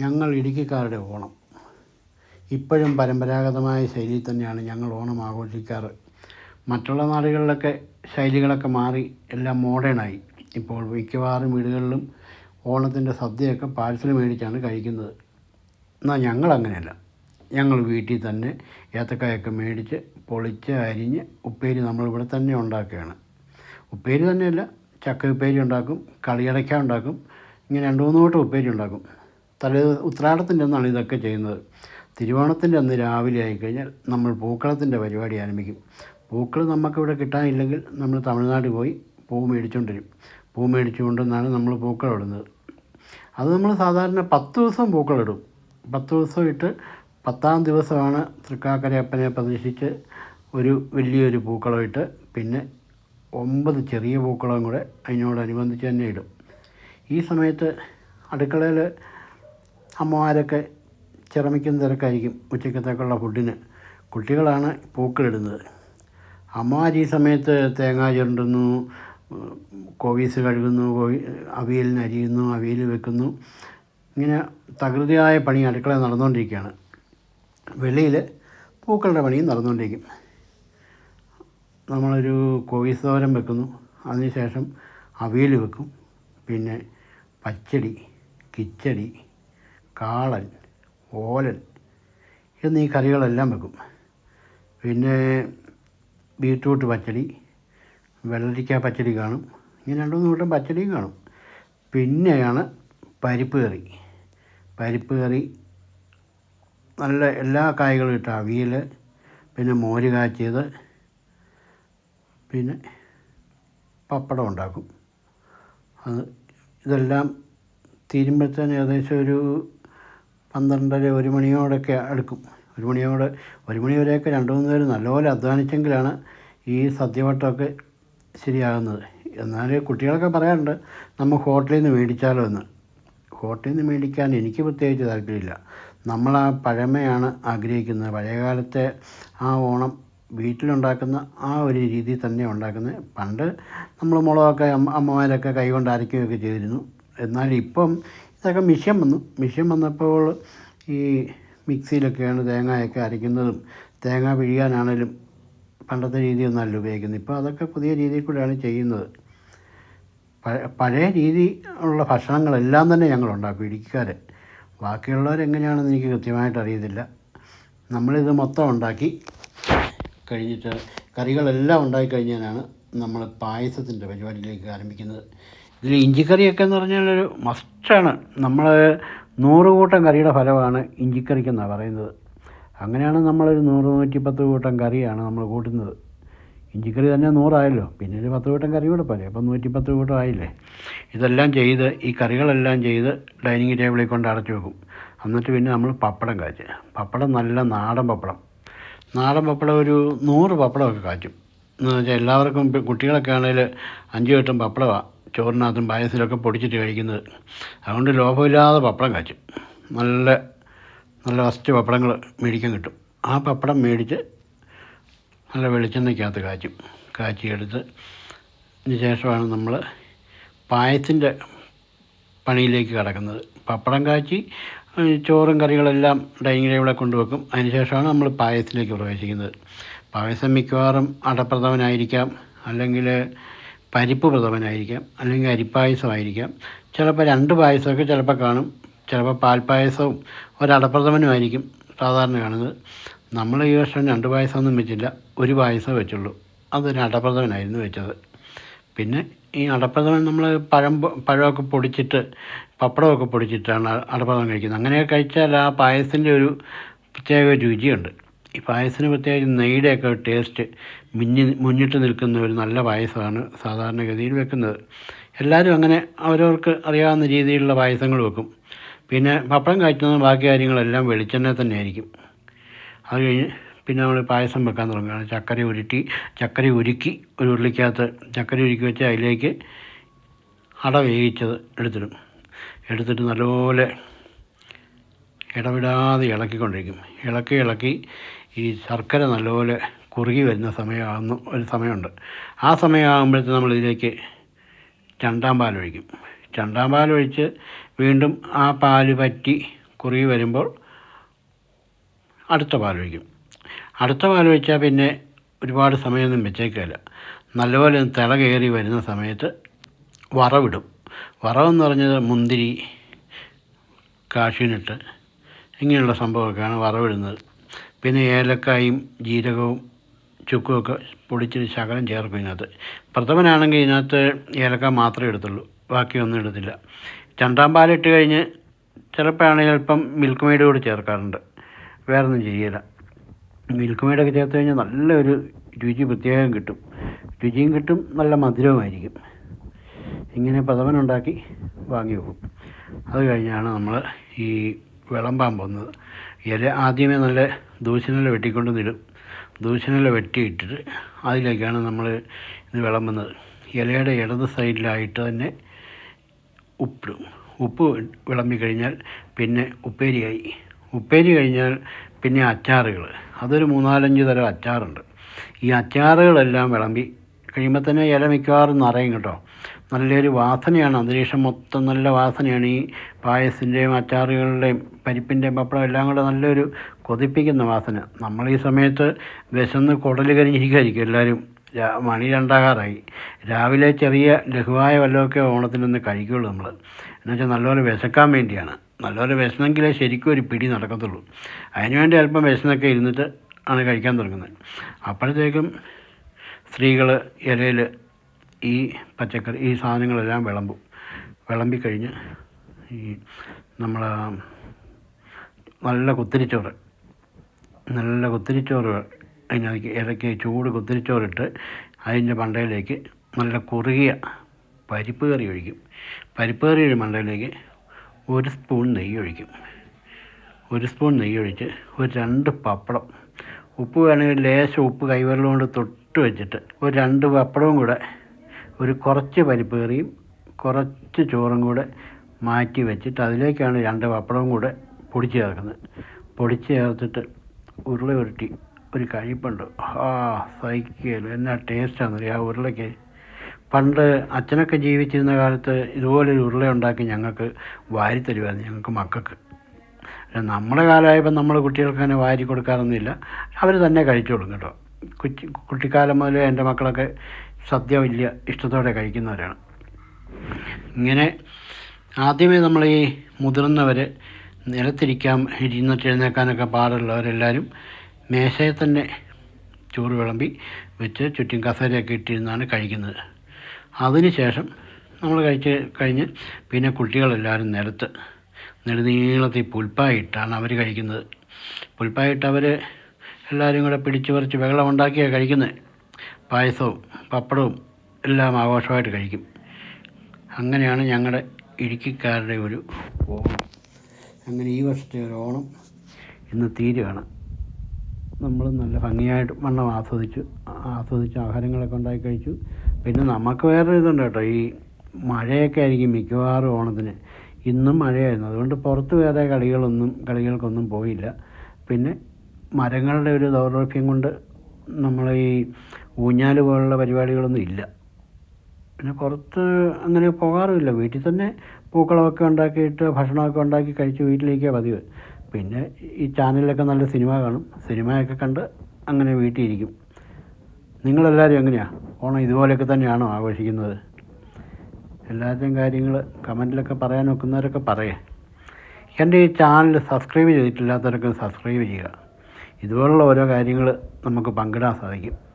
ഞങ്ങൾ ഇടുക്കിക്കാരുടെ ഓണം. ഇപ്പോഴും പരമ്പരാഗതമായ ശൈലിയിൽ തന്നെയാണ് ഞങ്ങൾ ഓണം ആഘോഷിക്കാറ്. മറ്റുള്ള നാടുകളിലൊക്കെ ശൈലികളൊക്കെ മാറി എല്ലാം മോഡേണായി ഇപ്പോൾ മിക്കവാറും വീടുകളിലും ഓണത്തിന്റെ സദ്യയൊക്കെ പാഴ്സൽ മേടിച്ചാണ് കഴിക്കുന്നത്. എന്നാൽ ഞങ്ങൾ അങ്ങനെയല്ല. ഞങ്ങൾ വീട്ടിൽ തന്നെ ഏത്തക്കായൊക്കെ മേടിച്ച് പൊളിച്ച് അരിഞ്ഞ് ഉപ്പേരി നമ്മളിവിടെ തന്നെ ഉണ്ടാക്കുകയാണ്. ഉപ്പേരി തന്നെയല്ല ചക്ക ഉപ്പേരി ഉണ്ടാക്കും കളിയടയ്ക്ക ഉണ്ടാക്കും ഇങ്ങനെ രണ്ട് മൂന്ന് കൂട്ടം ഉപ്പേരി ഉണ്ടാക്കും. തലേ ഉത്രാടത്തിന്റെ അന്നാണ് ഇതൊക്കെ ചെയ്യുന്നത്. തിരുവോണത്തിന്റെ അന്ന് രാവിലെ ആയിക്കഴിഞ്ഞാൽ നമ്മൾ പൂക്കളത്തിന്റെ പരിപാടി ആരംഭിക്കും. പൂക്കൾ നമുക്കിവിടെ കിട്ടാനില്ലെങ്കിൽ നമ്മൾ തമിഴ്നാട് പോയി പൂ മേടിച്ചുകൊണ്ട് വരും പൂ മേടിച്ചുകൊണ്ടെന്നാണ് നമ്മൾ പൂക്കൾ ഇടുന്നത്. അത് നമ്മൾ സാധാരണ പത്ത് ദിവസം പൂക്കളിടും പത്ത് ദിവസം ഇട്ട് പത്താം ദിവസമാണ് തൃക്കാക്കരയപ്പനെ പ്രതീക്ഷിച്ച് ഒരു വലിയൊരു പൂക്കളം ഇട്ട് പിന്നെ ഒമ്പത് ചെറിയ പൂക്കളം കൂടെ അതിനോടനുബന്ധിച്ച് തന്നെ ഇടും. ഈ സമയത്ത് അടുക്കളയിൽ അമ്മമാരൊക്കെ ചിറമിക്കുന്ന തിരക്കായിരിക്കും ഉച്ചക്കത്തേക്കുള്ള ഫുഡിന്. കുട്ടികളാണ് പൂക്കളിടുന്നത്. അമ്മമാർ ഈ സമയത്ത് തേങ്ങ ചുരണ്ടുന്നു കോവീസ് കഴുകുന്നു കോവി അവിയലിന് അരിയുന്നു അവിയൽ വെക്കുന്നു. ഇങ്ങനെ തകൃതിയായ പണി അടുക്കള നടന്നുകൊണ്ടിരിക്കുകയാണ്. വെളിയിൽ പൂക്കളുടെ പണിയും നടന്നുകൊണ്ടിരിക്കും. നമ്മളൊരു കോവീസ് തോരം വെക്കുന്നു. അതിനുശേഷം അവിയൽ വെക്കും. പിന്നെ പച്ചടി കിച്ചടി കാളൻ ഓലൻ എന്നീ കറികളെല്ലാം വെക്കും. പിന്നെ ബീറ്റ്റൂട്ട് പച്ചടി വെള്ളരിക്ക പച്ചടി കാണും. ഇങ്ങനെ രണ്ട് മൂന്ന് കൂട്ടം പച്ചടിയും കാണും. പിന്നെയാണ് പരിപ്പ് കറി. പരിപ്പ് കറി നല്ല എല്ലാ കായ്കളും ഇട്ട അവിയൽ പിന്നെ മോര് കാച്ചിയത് പിന്നെ പപ്പടം ഉണ്ടാക്കും. അത് ഇതെല്ലാം തീരുമ്പോഴത്തേന് ഏകദേശം ഒരു പന്ത്രണ്ടര ഒരു മണിയോടൊക്കെ അടുക്കും. ഒരു മണിയോടെ ഒരു മണി വരെയൊക്കെ രണ്ട് മൂന്ന് പേര് നല്ലപോലെ അധ്വാനിച്ചെങ്കിലാണ് ഈ സദ്യവട്ടമൊക്കെ ശരിയാകുന്നത്. എന്നാൽ കുട്ടികളൊക്കെ പറയാറുണ്ട് നമ്മൾ ഹോട്ടലിൽ നിന്ന് മേടിച്ചാലോ എന്ന്. ഹോട്ടലിൽ നിന്ന് മേടിക്കാൻ എനിക്ക് പ്രത്യേകിച്ച് താല്പര്യമില്ല. നമ്മൾ ആ പഴമയാണ് ആഗ്രഹിക്കുന്നത്. പഴയകാലത്തെ ആ ഓണം വീട്ടിലുണ്ടാക്കുന്ന ആ ഒരു രീതി തന്നെ ഉണ്ടാക്കുന്നത്. പണ്ട് നമ്മൾ മുളകൊക്കെ അമ്മ അമ്മമാരൊക്കെ കൈകൊണ്ട് അരയ്ക്കുകയൊക്കെ ചെയ്തിരുന്നു. എന്നാൽ ഇപ്പം ഇതൊക്കെ മിഷ്യൻ വന്നു. മിഷ്യൻ വന്നപ്പോൾ ഈ മിക്സിയിലൊക്കെയാണ് തേങ്ങയൊക്കെ അരയ്ക്കുന്നതും തേങ്ങ പിഴിയാനാണേലും പണ്ടത്തെ രീതിയൊന്നല്ല ഉപയോഗിക്കുന്നത്. ഇപ്പോൾ അതൊക്കെ പുതിയ രീതിയിൽ കൂടെയാണ് ചെയ്യുന്നത്. പഴയ രീതി ഉള്ള ഭക്ഷണങ്ങളെല്ലാം തന്നെ ഞങ്ങളുണ്ടാക്കും ഇടുക്കിക്കാർ ബാക്കിയുള്ളവരെങ്ങനെയാണെന്ന് എനിക്ക് കൃത്യമായിട്ട് അറിയത്തില്ല. നമ്മളിത് മൊത്തം ഉണ്ടാക്കി കഴിഞ്ഞിട്ട് കറികളെല്ലാം ഉണ്ടാക്കി കഴിഞ്ഞാലാണ് നമ്മൾ പായസത്തിന്റെ പരിപാടിയിലേക്ക് ആരംഭിക്കുന്നത്. ഇതിൽ ഇഞ്ചിക്കറിയൊക്കെ എന്ന് പറഞ്ഞാൽ ഒരു മസ്റ്റാണ് നമ്മൾ നൂറ് കൂട്ടം കറിയുടെ ഫലമാണ് ഇഞ്ചിക്കറിക്കെന്നാണ് പറയുന്നത്. അങ്ങനെയാണ് നമ്മളൊരു നൂറ് നൂറ്റിപ്പത്ത് കൂട്ടം കറിയാണ് നമ്മൾ കൂട്ടുന്നത്. ഇഞ്ചിക്കറി തന്നെ നൂറായല്ലോ. പിന്നെ ഒരു പത്ത് കൂട്ടം കറി കൂടെ പോലെ അപ്പം നൂറ്റിപ്പത്ത് കൂട്ടം ആയില്ലേ? ഇതെല്ലാം ചെയ്ത് ഈ കറികളെല്ലാം ചെയ്ത് ഡൈനിങ് ടേബിളിൽ കൊണ്ട് അടച്ചു വെക്കും. എന്നിട്ട് പിന്നെ നമ്മൾ പപ്പടം കാച്ച്. പപ്പടം നല്ല നാടൻ പപ്പടം. നാടൻ പപ്പടം ഒരു നൂറ് പപ്പടമൊക്കെ കാച്ചും. എന്ന് വെച്ചാൽ എല്ലാവർക്കും കുട്ടികളൊക്കെ ആണെങ്കിൽ അഞ്ച് വട്ടം പപ്പടമാണ് ചോറിനകത്തും പായസത്തിലൊക്കെ പൊടിച്ചിട്ട് കഴിക്കുന്നത്. അതുകൊണ്ട് ലോഭമില്ലാതെ പപ്പടം കാച്ചും. നല്ല നല്ല ഫസ്റ്റ് പപ്പടങ്ങൾ മേടിക്കാൻ കിട്ടും. ആ പപ്പടം മേടിച്ച് നല്ല വെളിച്ചെണ്ണയ്ക്കകത്ത് കാച്ചും. കാച്ചിയെടുത്ത് ശേഷമാണ് നമ്മൾ പായത്തിന്റെ പണിയിലേക്ക് കടക്കുന്നത്. പപ്പടം കാച്ചി ചോറും കറികളെല്ലാം ഡൈനിങ് ടേബിളിൽ കൊണ്ടുവെക്കും. അതിന് ശേഷമാണ് നമ്മൾ പായസത്തിലേക്ക് പ്രവേശിക്കുന്നത്. പായസം മിക്കവാറും അടപ്രഥമനായിരിക്കാം. അല്ലെങ്കിൽ പരിപ്പ് പ്രഥമനായിരിക്കാം അല്ലെങ്കിൽ അരിപ്പായസമായിരിക്കാം. ചിലപ്പോൾ രണ്ട് പായസമൊക്കെ ചിലപ്പോൾ കാണും ചിലപ്പോൾ പാൽപ്പായസവും ഒരടപ്രഥമനുമായിരിക്കും സാധാരണ കാണുന്നത്. നമ്മൾ ഈ വർഷം രണ്ട് പായസമൊന്നും വെച്ചില്ല ഒരു പായസം വെച്ചുള്ളൂ. അതൊരു അടപ്രഥമനായിരുന്നു വെച്ചത്. പിന്നെ ഈ അടപ്രഥമൻ നമ്മൾ പഴം പഴമൊക്കെ പൊടിച്ചിട്ട് പപ്പടമൊക്കെ പൊടിച്ചിട്ടാണ് അടപ്രഥമൻ കഴിക്കുന്നത്. അങ്ങനെയൊക്കെ കഴിച്ചാൽ ആ പായസത്തിന്റെ ഒരു പ്രത്യേക രുചിയുണ്ട്. ഈ പായസത്തിന് പ്രത്യേകിച്ച് നെയ്യുടെയൊക്കെ ടേസ്റ്റ് മിന്നി മുന്നിട്ട് നിൽക്കുന്ന ഒരു നല്ല പായസമാണ് സാധാരണഗതിയിൽ വെക്കുന്നത്. എല്ലാവരും അങ്ങനെ അവരവർക്ക് അറിയാവുന്ന രീതിയിലുള്ള പായസങ്ങൾ വെക്കും. പിന്നെ പപ്പടം കാച്ചുന്ന ബാക്കി കാര്യങ്ങളെല്ലാം വെളിച്ചെണ്ണ തന്നെ ആയിരിക്കും അത് കഴിഞ്ഞ് പിന്നെ നമ്മൾ പായസം വെക്കാൻ തുടങ്ങുകയാണ്. ചക്കര ഉരുട്ടി ചക്കര ഉരുക്കി ഒരു ഉരുളിക്കകത്ത് ചക്കര ഉരുക്കി വെച്ച് അതിലേക്ക് അട വേവിച്ചത് എടുത്തിടും. എടുത്തിട്ട് നല്ലപോലെ ഇടവിടാതെ ഇളക്കിക്കൊണ്ടിരിക്കും. ഇളക്കി ഇളക്കി ഈ ശർക്കര നല്ലപോലെ കുറുകി വരുന്ന സമയമാകുന്ന ഒരു സമയമുണ്ട്. ആ സമയമാകുമ്പോഴത്തേക്ക് നമ്മളിതിലേക്ക് രണ്ടാം പാലൊഴിക്കും രണ്ടാം പാലൊഴിച്ച് വീണ്ടും ആ പാൽ പറ്റി കുറുകി വരുമ്പോൾ അടുത്ത പാലൊഴിക്കും അടുത്ത പാലൊഴിച്ചാൽ പിന്നെ ഒരുപാട് സമയമൊന്നും വെച്ചേക്കില്ല നല്ലപോലെ തിള കയറി വരുന്ന സമയത്ത് വറവിടും. വറവെന്ന് പറഞ്ഞത് മുന്തിരി കാഷ്യൂനട്ട് ഇങ്ങനെയുള്ള സംഭവമൊക്കെയാണ് വറവിടുന്നത്. പിന്നെ ഏലക്കായും ജീരകവും ചുക്കുമൊക്കെ പൊടിച്ചിട്ട് ശകലം ചേർക്കും ഇതിനകത്ത്. പ്രഥമനാണെങ്കിൽ ഇതിനകത്ത് ഏലക്ക മാത്രമേ എടുത്തുള്ളൂ. ബാക്കിയൊന്നും എടുത്തില്ല. രണ്ടാം പാലിട്ട് കഴിഞ്ഞ് ചിലപ്പോഴാണെങ്കിൽ അല്പം മിൽക്ക് മെയ്ഡ് കൂടി ചേർക്കാറുണ്ട്. വേറെ ഒന്നും ചെയ്യില്ല മിൽക്ക് മെയ്ഡൊക്കെ ചേർത്ത് കഴിഞ്ഞാൽ നല്ലൊരു രുചി പ്രത്യേകം കിട്ടും. രുചിയും കിട്ടും നല്ല മധുരവുമായിരിക്കും. ഇങ്ങനെ പ്രഥമനുണ്ടാക്കി വാങ്ങി വെക്കും. അത് കഴിഞ്ഞാണ് നമ്മൾ ഈ വിളമ്പാൻ പോകുന്നത്. ഇല ആദ്യമേ നല്ല ദൂശനില വെട്ടിക്കൊണ്ട് നിടും ദൂശനില വെട്ടിയിട്ടിട്ട് അതിലേക്കാണ് നമ്മൾ ഇത് വിളമ്പുന്നത് ഇലയുടെ ഇടത് സൈഡിലായിട്ട് തന്നെ ഉപ്പിടും ഉപ്പ് വിളമ്പി കഴിഞ്ഞാൽ പിന്നെ ഉപ്പേരിയായി. ഉപ്പേരി കഴിഞ്ഞാൽ പിന്നെ അച്ചാറുകൾ അതൊരു മൂന്നാലഞ്ച് തരം അച്ചാറുണ്ട്. ഈ അച്ചാറുകളെല്ലാം വിളമ്പി കഴിയുമ്പോൾ തന്നെ ഇല മിക്കവാറും നിറയും കേട്ടോ. നല്ലൊരു വാസനയാണ്. അന്തരീക്ഷം മൊത്തം നല്ല വാസനയാണ്. ഈ പായസത്തിന്റെയും അച്ചാറുകളുടെയും പരിപ്പിന്റെയും പപ്പടം എല്ലാം കൂടെ നല്ലൊരു കൊതിപ്പിക്കുന്ന വാസന. നമ്മൾ ഈ സമയത്ത് വിശന്ന് കുടൽ കരിഞ്ഞിരിക്കുമായിരിക്കും എല്ലാവരും മണി രണ്ടാകാറായി. രാവിലെ ചെറിയ ലഘുവായ വല്ലതൊക്കെ ഓണത്തിനൊന്ന് കഴിക്കുകയുള്ളൂ നമ്മൾ എന്നുവെച്ചാൽ നല്ലപോലെ വിശക്കാൻ വേണ്ടിയാണ്. നല്ലപോലെ വിശന്നെങ്കിലേ ശരിക്കും ഒരു പിടി നടക്കത്തുള്ളൂ. അതിനുവേണ്ടി അല്പം വിശന്നൊക്കെ ഇരുന്നിട്ട് ആണ് കഴിക്കാൻ തുടങ്ങുന്നത്. അപ്പോഴത്തേക്കും സ്ത്രീകൾ ഇലയിൽ ഈ പച്ചക്കറി ഈ സാധനങ്ങളെല്ലാം വിളമ്പും. വിളമ്പിക്കഴിഞ്ഞ് ഈ നമ്മൾ നല്ല കുത്തിരിച്ചോറ് നല്ല കുത്തിരിച്ചോറ് അതിനകത്ത് ഇടയ്ക്ക് ചൂട് കുത്തിരിച്ചോറിട്ട് അതിന്റെ മണ്ടയിലേക്ക് നല്ല കുറുകിയ പരിപ്പ് കറി ഒഴിക്കും. പരിപ്പ് കറിയുടെ മണ്ടയിലേക്ക് ഒരു സ്പൂൺ നെയ്യ് ഒഴിക്കും. ഒരു സ്പൂൺ നെയ്യ് ഒഴിച്ച് ഒരു രണ്ട് പപ്പടം ഉപ്പ് വേണമെങ്കിൽ ലേശം ഉപ്പ് കൈവരലുകൊണ്ട് കൊണ്ട് തൊട്ട് വെച്ചിട്ട് ഒരു രണ്ട് പപ്പടവും കൂടെ ഒരു കുറച്ച് പരിപ്പേറിയും കുറച്ച് ചോറും കൂടെ മാറ്റി വെച്ചിട്ട് അതിലേക്കാണ് രണ്ട് പപ്പടവും കൂടെ പൊടിച്ച് ചേർക്കുന്നത്. പൊടിച്ച് ചേർത്തിട്ട് ഉരുള ഉരുട്ടി ഒരു കഴിപ്പുണ്ട്. ആ സഹിക്കുകയില്ല എന്നാ ടേസ്റ്റാണെന്നറിയാം ആ ഉരുളയ്ക്ക് പണ്ട് അച്ഛനൊക്കെ ജീവിച്ചിരുന്ന കാലത്ത് ഇതുപോലൊരു ഉരുള ഉണ്ടാക്കി ഞങ്ങൾക്ക് വാരി തരുമായിരുന്നു ഞങ്ങൾക്ക് മക്കൾക്ക്. നമ്മുടെ കാലമായപ്പോൾ നമ്മൾ കുട്ടികൾക്ക് വാരി കൊടുക്കാറൊന്നുമില്ല. അവർ തന്നെ കഴിച്ചോളും കേട്ടോ. കുട്ടി കുട്ടിക്കാലം മുതലേ എന്റെ മക്കളൊക്കെ സദ്യ വലിയ ഇഷ്ടത്തോടെ കഴിക്കുന്നവരാണ്. ഇങ്ങനെ ആദ്യമേ നമ്മൾ ഈ മുതിർന്നവർ നിലത്തിരിക്കാൻ ഇരുന്നിട്ട് എഴുന്നേക്കാനൊക്കെ പാടുള്ളവരെല്ലാവരും മേശയെ തന്നെ ചോറ് വിളമ്പി വെച്ച് ചുറ്റും കസേരയൊക്കെ ഇട്ടിരുന്നാണ് കഴിക്കുന്നത്. അതിനുശേഷം നമ്മൾ കഴിച്ച് കഴിഞ്ഞ് പിന്നെ കുട്ടികളെല്ലാവരും നിലത്ത് നെടുനീളത്തിൽ പുൽപ്പായിട്ടാണ് അവർ കഴിക്കുന്നത്. പുൽപ്പായിട്ട് അവർ എല്ലാവരും കൂടെ പിടിച്ച് പറിച്ച് വെള്ളം ഉണ്ടാക്കിയാണ് കഴിക്കുന്നത് പായസവും പപ്പടവും എല്ലാം ആഘോഷമായിട്ട് കഴിക്കും. അങ്ങനെയാണ് ഞങ്ങളുടെ ഇടുക്കിക്കാരുടെ ഒരു ഓണം. അങ്ങനെ ഈ വർഷത്തെ ഒരു ഓണം ഇന്ന് തീരുകയാണ് നമ്മൾ നല്ല ഭംഗിയായിട്ട് വണ്ണം ആസ്വദിച്ചു ആസ്വദിച്ച് ആഹാരങ്ങളൊക്കെ ഉണ്ടാക്കി കഴിച്ചു. പിന്നെ നമുക്ക് വേറൊരു ഇതുണ്ട് കേട്ടോ. ഈ മഴയൊക്കെ ആയിരിക്കും മിക്കവാറും ഓണത്തിന്. ഇന്നും മഴയായിരുന്നു. അതുകൊണ്ട് പുറത്ത് വേറെ കളികളൊന്നും കളികൾക്കൊന്നും പോയില്ല. പിന്നെ മരങ്ങളുടെ ഒരു ദൗർലഭ്യം കൊണ്ട് നമ്മൾ ഈ ഊഞ്ഞാൽ പോലുള്ള പരിപാടികളൊന്നും ഇല്ല. പിന്നെ പുറത്ത് അങ്ങനെ പോകാറുമില്ല. വീട്ടിൽ തന്നെ പൂക്കളമൊക്കെ ഉണ്ടാക്കിയിട്ട് ഭക്ഷണമൊക്കെ ഉണ്ടാക്കി കഴിച്ച് വീട്ടിലേക്കാണ് പതിവ്. പിന്നെ ഈ ചാനലിലൊക്കെ നല്ല സിനിമ കാണും. സിനിമയൊക്കെ കണ്ട് അങ്ങനെ വീട്ടിലിരിക്കും. നിങ്ങളെല്ലാവരും എങ്ങനെയാണ് ഓണം ഇതുപോലെയൊക്കെ തന്നെയാണോ ആഘോഷിക്കുന്നത്? എല്ലാവരുടെയും കാര്യങ്ങൾ കമന്റിലൊക്കെ പറയാൻ നോക്കുന്നവരൊക്കെ പറയേ. എന്റെ ഈ ചാനൽ സബ്സ്ക്രൈബ് ചെയ്തിട്ടില്ലാത്തവരൊക്കെ സബ്സ്ക്രൈബ് ചെയ്യുക. ഇതുപോലുള്ള ഓരോ കാര്യങ്ങൾ നമുക്ക് പങ്കിടാൻ സാധിക്കും.